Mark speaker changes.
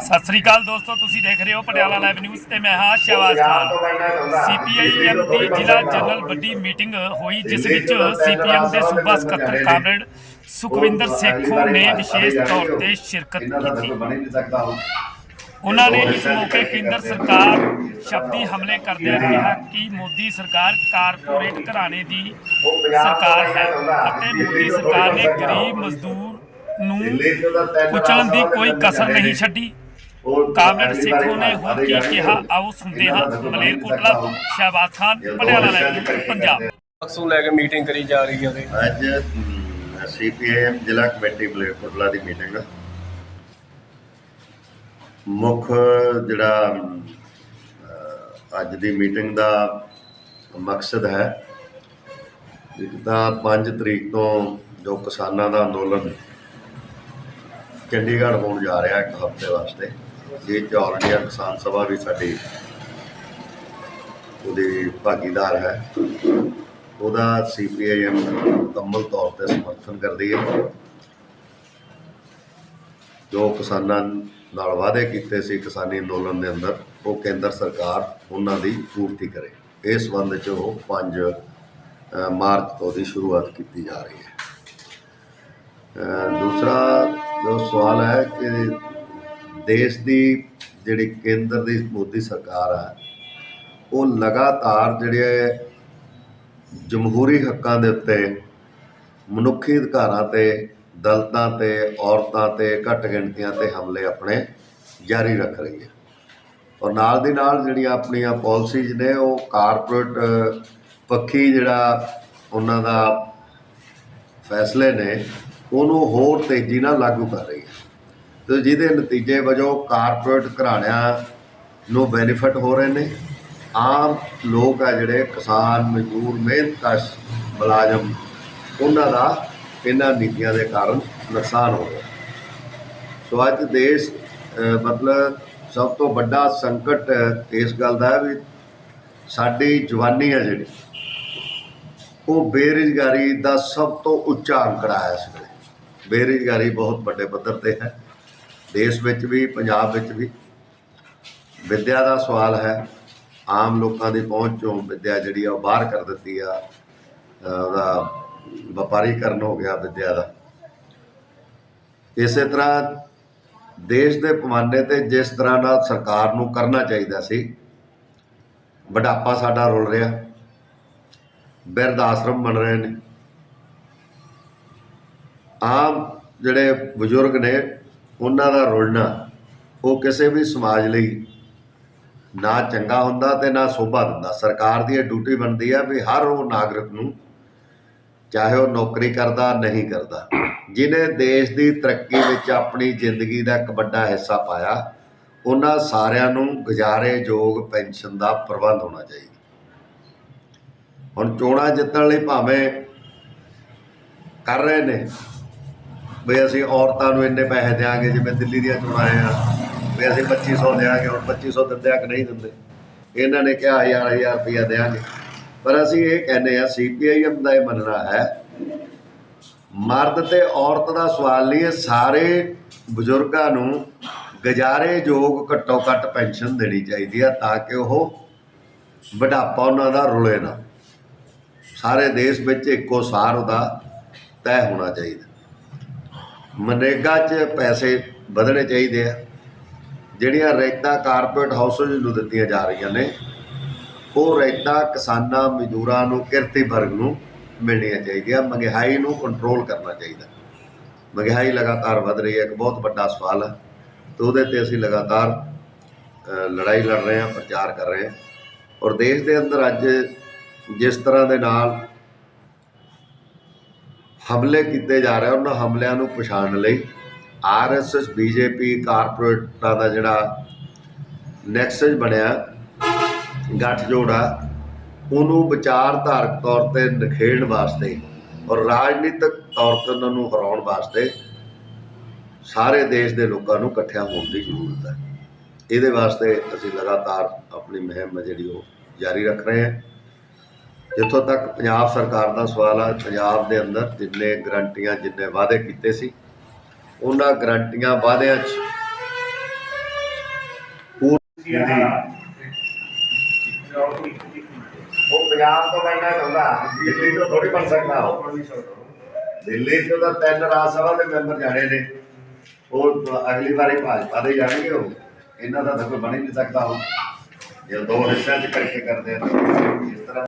Speaker 1: ਸਤਿ ਸ੍ਰੀ ਅਕਾਲ ਦੋਸਤੋ ਤੁਸੀਂ ਦੇਖ ਰਹੇ ਹੋ ਪਟਿਆਲਾ ਲਾਈਵ ਨਿਊਜ਼ ਤੇ ਮੈਂ ਹਾਂ ਸ਼ਹਿਬਾਜ਼ ਖਾਨ। ਸੀਪੀਆਈਐਮ ਦੀ ਜ਼ਿਲ੍ਹਾ ਜਨਰਲ ਵੱਡੀ ਮੀਟਿੰਗ ਹੋਈ ਜਿਸ ਵਿੱਚ ਸੀਪੀਐਮ ਦੇ ਸੂਬਾ ਸਕੱਤਰ ਕਾਮਰੇਡ ਸੁਖਵਿੰਦਰ ਸੇਖੋਂ ਨੇ ਵਿਸ਼ੇਸ਼ ਤੌਰ ਤੇ ਸ਼ਿਰਕਤ ਕੀਤੀ। ਉਹਨਾਂ ਨੇ ਇਸ ਮੌਕੇ ਕੇਂਦਰ ਸਰਕਾਰ ਸ਼ਬਦੀ ਹਮਲੇ ਕਰਦਿਆਂ ਕਿਹਾ ਕਿ ਮੋਦੀ ਸਰਕਾਰ ਕਾਰਪੋਰੇਟ ਘਰਾਣੇ ਦੀ ਸਰਕਾਰ ਹੈ ਅਤੇ ਮੋਦੀ ਸਰਕਾਰ ਨੇ ਗਰੀਬ ਮਜ਼ਦੂਰ ਨੂੰ ਕੁਚਲਣ ਦੀ ਕੋਈ ਕਸਰ ਨਹੀਂ ਛੱਡੀ। ਕਾਮਰੇਡ ਸੇਖੋਂ ਨੇ ਹੋਰ ਕੀ ਕਿਹਾ? ਆਓ ਸੁਣਦੇ ਹਾਂ ਮਲੇਰਕੋਟਲਾ ਤੋਂ ਸ਼ਹਿਬਾਜ਼ ਖਾਨ ਪਟਿਆਲਾ ਲਾਈਵ ਪੰਜਾਬ।
Speaker 2: ਮਕਸਦ ਲੈ ਕੇ ਮੀਟਿੰਗ ਕਰੀ ਜਾ ਰਹੀ ਹੈ ਉਹਦੇ।
Speaker 3: ਅੱਜ ਸੀਪੀਆਈਐਮ ਜ਼ਿਲ੍ਹਾ ਕਮੇਟੀ ਮਲੇਰਕੋਟਲਾ ਦੀ ਮੀਟਿੰਗ। ਮੁੱਖ ਜਿਹੜਾ ਅੱਜ ਦੀ ਮੀਟਿੰਗ ਦਾ ਮਕਸਦ ਹੈ ਇੱਕ ਤਾਂ 5 ਤਰੀਕ ਤੋਂ ਜੋ ਕਿਸਾਨਾਂ ਦਾ ਅੰਦੋਲਨ ਚੰਡੀਗੜ੍ਹ ਹੋਣ ਜਾ ਰਿਹਾ ਇੱਕ ਹਫ਼ਤੇ ਵਾਸਤੇ, ਇਹ 'ਚ ਆਲ ਇੰਡੀਆ ਕਿਸਾਨ ਸਭਾ ਵੀ ਸਾਡੀ ਉਹਦੀ ਭਾਗੀਦਾਰ ਹੈ। ਉਹਦਾ ਸੀਪੀਆਈਐਮ ਮੁਕੰਮਲ ਤੌਰ ਤੇ ਸਮਰਥਨ ਕਰਦੀ ਹੈ। ਜੋ ਕਿਸਾਨਾਂ ਨਾਲ ਵਾਅਦੇ ਕੀਤੇ ਸੀ ਕਿਸਾਨੀ ਅੰਦੋਲਨ ਦੇ ਅੰਦਰ, ਉਹ ਕੇਂਦਰ ਸਰਕਾਰ ਉਹਨਾਂ ਦੀ ਪੂਰਤੀ ਕਰੇ। ਇਸ ਸੰਬੰਧ 'ਚ ਉਹ 5 ਮਾਰਚ ਤੋਂ ਦੀ ਸ਼ੁਰੂਆਤ ਕੀਤੀ ਜਾ ਰਹੀ ਹੈ। ਦੂਸਰਾ ਜੋ ਸਵਾਲ ਹੈ ਕਿ ਦੇਸ਼ ਦੀ ਜਿਹੜੀ ਕੇਂਦਰ ਦੀ ਮੋਦੀ ਸਰਕਾਰ ਹੈ ਉਹ ਲਗਾਤਾਰ ਜਿਹੜੇ ਜਮਹੂਰੀ ਹੱਕਾਂ ਦੇ ਉੱਤੇ, ਮਨੁੱਖੀ ਅਧਿਕਾਰਾਂ ਤੇ ਦਲਤਾਂ ਤੇ ਔਰਤਾਂ ਤੇ ਘੱਟ ਗਿਣਤੀਆਂ ਤੇ ਹਮਲੇ ਆਪਣੇ ਜਾਰੀ ਰੱਖ ਰਹੀ ਹੈ। ਔਰ ਨਾਲ ਦੀ ਨਾਲ ਜਿਹੜੀਆਂ ਆਪਣੀਆਂ ਪਾਲਿਸੀਜ਼ ਨੇ, ਉਹ ਕਾਰਪੋਰੇਟ ਪੱਖੀ ਜਿਹੜਾ ਉਹਨਾਂ ਦਾ ਫੈਸਲੇ ਨੇ, ਉਹਨੂੰ ਹੋਰ ਤੇਜ਼ੀ ਨਾਲ ਲਾਗੂ ਕਰ ਰਹੀ ਹੈ। ਤੇ ਜਿਹਦੇ ਨਤੀਜੇ ਵਜੋਂ ਕਾਰਪੋਰੇਟ ਘਰਾਣਿਆਂ ਨੂੰ ਬੈਨੀਫਿਟ ਹੋ ਰਹੇ ਨੇ। ਆਮ ਲੋਕ ਆ ਜਿਹੜੇ ਕਿਸਾਨ, ਮਜ਼ਦੂਰ ਮਿਹਨਤਕਸ਼ ਮੁਲਾਜ਼ਮ, ਉਹਨਾਂ ਦਾ ਇਹਨਾਂ ਨੀਤੀਆਂ ਦੇ ਕਾਰਨ ਨੁਕਸਾਨ ਹੋ ਰਿਹਾ। ਸੋ ਅੱਜ ਦੇਸ਼ ਮਤਲਬ ਸਭ ਤੋਂ ਵੱਡਾ ਸੰਕਟ ਇਸ ਗੱਲ ਦਾ ਹੈ ਵੀ ਸਾਡੀ ਜਵਾਨੀ ਹੈ ਜਿਹੜੀ, ਉਹ ਬੇਰੁਜ਼ਗਾਰੀ ਦਾ ਸਭ ਤੋਂ ਉੱਚਾ ਅੰਕੜਾ ਹੈ ਇਸ ਵੇਲੇ। ਬੇਰੁਜ਼ਗਾਰੀ ਬਹੁਤ ਵੱਡੇ ਪੱਧਰ ਤੇ ਹੈ। ਦੇਸ਼ ਵਿੱਚ ਵੀ, ਪੰਜਾਬ ਵਿੱਚ ਵੀ ਵਿੱਦਿਆ ਦਾ ਸਵਾਲ ਹੈ। ਆਮ ਲੋਕਾਂ ਦੀ ਪਹੁੰਚ ਚੋਂ ਵਿੱਦਿਆ ਜਿਹੜੀ ਆ ਉਹ ਬਾਹਰ ਕਰ ਦਿੱਤੀ ਆ। ਉਹਦਾ ਵਪਾਰੀਕਰਨ ਹੋ ਗਿਆ ਵਿੱਦਿਆ ਦਾ। ਇਸੇ ਤਰ੍ਹਾਂ ਦੇਸ਼ ਦੇ ਪੈਮਾਨੇ ਤੇ ਜਿਸ ਤਰ੍ਹਾਂ ਨਾਲ ਸਰਕਾਰ ਨੂੰ ਕਰਨਾ ਚਾਹੀਦਾ ਸੀ, ਬੁਢਾਪਾ ਸਾਡਾ ਰੁਲ ਰਿਹਾ, ਬਿਰਧ ਆਸ਼ਰਮ ਬਣ ਰਹੇ ਨੇ। ਆਮ ਜਿਹੜੇ ਬਜ਼ੁਰਗ ਨੇ, ਉਹਨਾਂ ਦਾ ਰੁਲਣਾ, ਉਹ ਕਿਸੇ ਵੀ ਸਮਾਜ ਲਈ ਨਾ ਚੰਗਾ ਹੁੰਦਾ ਤੇ ਨਾ ਸੋਭਾ ਦਿੰਦਾ। ਸਰਕਾਰ ਦੀ ਇਹ ਡਿਊਟੀ ਬਣਦੀ ਹੈ ਵੀ ਹਰ ਉਹ ਨਾਗਰਿਕ ਨੂੰ ਚਾਹੇ ਉਹ ਨੌਕਰੀ ਕਰਦਾ, ਨਹੀਂ ਕਰਦਾ। ਜਿਨੇ ਦੇਸ਼ ਦੀ ਤਰੱਕੀ ਵਿੱਚ ਆਪਣੀ ਜ਼ਿੰਦਗੀ ਦਾ ਇੱਕ ਵੱਡਾ ਹਿੱਸਾ ਪਾਇਆ, ਉਹਨਾਂ ਸਾਰਿਆਂ ਨੂੰ ਗੁਜ਼ਾਰੇਯੋਗ ਪੈਨਸ਼ਨ ਦਾ ਪ੍ਰਬੰਧ ਹੋਣਾ ਚਾਹੀਦਾ। ਹੁਣ ਚੋਣਾਂ ਜਿੱਤਣ ਲਈ ਭਾਵੇਂ ਕਰ ਰਹੇ ਨੇ, ਵੀ ਅਸੀਂ ਔਰਤਾਂ ਨੂੰ ਇੰਨੇ ਪੈਸੇ ਦਿਆਂਗੇ, ਜਿਵੇਂ ਦਿੱਲੀ ਦੀਆਂ ਚੋਣਾਂ ਆ ਵੀ ਅਸੀਂ 2500 ਦਿਆਂਗੇ, ਹੁਣ 2500 ਦਿੰਦੇ ਆ ਕਿ ਨਹੀਂ ਦਿੰਦੇ? ਇਹਨਾਂ ਨੇ ਕਿਹਾ ਹਜ਼ਾਰ ਹਜ਼ਾਰ ਰੁਪਇਆ ਦਿਆਂਗੇ। ਪਰ ਅਸੀਂ ਇਹ ਕਹਿੰਦੇ ਆ ਸੀਪੀਆਈਐਮ ਦਾ ਇਹ ਮੰਨਣਾ ਹੈ, ਮਰਦ ਤੇ ਔਰਤ ਦਾ ਸਵਾਲ ਨਹੀਂ ਹੈ ਸਾਰੇ ਬਜ਼ੁਰਗਾਂ ਨੂੰ ਗੁਜ਼ਾਰੇਯੋਗ ਘੱਟੋ ਘੱਟ ਪੈਨਸ਼ਨ ਦੇਣੀ ਚਾਹੀਦੀ ਆ ਤਾਂ ਕਿ ਉਹ ਬੁਢਾਪਾ ਉਹਨਾਂ ਦਾ ਰੁਲੇ ਨਾ। ਸਾਰੇ ਦੇਸ਼ ਵਿੱਚ ਇੱਕੋ ਸਾਰ ਉਹਦਾ ਤੈਅ ਹੋਣਾ ਚਾਹੀਦਾ। ਮਨਰੇਗਾ 'ਚ ਪੈਸੇ ਵਧਣੇ ਚਾਹੀਦੇ ਆ, ਜਿਹੜੀਆਂ ਰੈਂਕਾਂ ਕਾਰਪੋਰੇਟ ਹਾਊਸਸ ਨੂੰ ਦਿੱਤੀਆਂ ਜਾ ਰਹੀਆਂ ਨੇ ਉਹ ਰੈਂਕਾਂ ਕਿਸਾਨਾਂ, ਮਜ਼ਦੂਰਾਂ ਨੂੰ ਕਿਰਤੀ ਵਰਗ ਨੂੰ ਮਿਲਣੀਆਂ ਚਾਹੀਦੀਆਂ, ਮਹਿੰਗਾਈ ਨੂੰ ਕੰਟਰੋਲ ਕਰਨਾ ਚਾਹੀਦਾ। ਮਹਿੰਗਾਈ ਲਗਾਤਾਰ ਵਧ ਰਹੀ ਹੈ, ਇੱਕ ਬਹੁਤ ਵੱਡਾ ਸਵਾਲ ਹੈ। ਤੇ ਉਹਦੇ ਤੇ ਅਸੀਂ ਲਗਾਤਾਰ ਲੜਾਈ ਲੜ ਰਹੇ ਹਾਂ, ਪ੍ਰਚਾਰ ਕਰ ਰਹੇ ਹਾਂ। ਔਰ ਦੇਸ਼ ਦੇ ਅੰਦਰ ਅੱਜ ਜਿਸ ਤਰ੍ਹਾਂ ਦੇ ਨਾਲ ਹਮਲੇ ਕੀਤੇ ਜਾ ਰਹੇ, ਉਹਨਾਂ ਹਮਲਿਆਂ ਨੂੰ ਪਛਾਣ ਲਈ ਆਰਐਸਐਸ ਬੀਜੇਪੀ ਕਾਰਪੋਰੇਟਾਂ ਦਾ ਜਿਹੜਾ ਨੈਕਸਸ ਬਣਿਆ ਗੱਠਜੋੜ ਆ ਉਹਨੂੰ ਵਿਚਾਰਧਾਰਕ ਤੌਰ ਤੇ ਨਿਖੇੜਨ ਵਾਸਤੇ ਔਰ ਰਾਜਨੀਤਿਕ ਤੌਰ ਤੇ ਉਹਨਾਂ ਨੂੰ ਹਰਾਉਣ ਵਾਸਤੇ ਸਾਰੇ ਦੇਸ਼ ਦੇ ਲੋਕਾਂ ਨੂੰ ਇਕੱਠਿਆਂ ਹੋਣ ਦੀ ਜ਼ਰੂਰਤ ਹੈ। ਇਹਦੇ ਵਾਸਤੇ ਅਸੀਂ ਲਗਾਤਾਰ ਆਪਣੀ ਮੁਹਿੰਮ ਹੈ ਜਿਹੜੀ ਉਹ ਜਾਰੀ ਰੱਖ ਰਹੇ ਹਾਂ। ਜਿੱਥੋਂ ਤੱਕ ਪੰਜਾਬ ਸਰਕਾਰ ਦਾ ਸਵਾਲ ਆ, ਪੰਜਾਬ ਦੇ ਅੰਦਰ ਜਿੰਨੇ ਗਰੰਟੀਆਂ ਜਿੰਨੇ ਵਾਅਦੇ ਕੀਤੇ ਸੀ, ਉਹਨਾਂ ਗਰੰਟੀਆਂ ਵਾਅਦਿਆਂ 'ਚ ਪੂਰੀ ਉਹ ਪੰਜਾਬ ਤੋਂ ਬਣਨਾ ਚਾਹੁੰਦਾ ਦਿੱਲੀ ਤੋਂ ਥੋੜੀ ਬਣ ਸਕਦਾ ਉਹ। ਦਿੱਲੀ ਤੋਂ ਤਾਂ ਤਿੰਨ ਰਾਜ ਸਭਾ ਦੇ ਮੈਂਬਰ ਜਾਣੇ ਨੇ। ਉਹ ਅਗਲੀ ਵਾਰੀ ਭਾਜਪਾ ਦੇ ਜਾਣਗੇ ਉਹ। ਇਹਨਾਂ ਦਾ ਤਾਂ ਕੋਈ ਬਣ ਹੀ ਨਹੀਂ ਸਕਦਾ ਉਹ। ਜੇ ਦੋ ਹਿੱਸਿਆਂ 'ਚ ਕਰਕੇ ਕਰਦੇ ਆ ਇਸ ਤਰ੍ਹਾਂ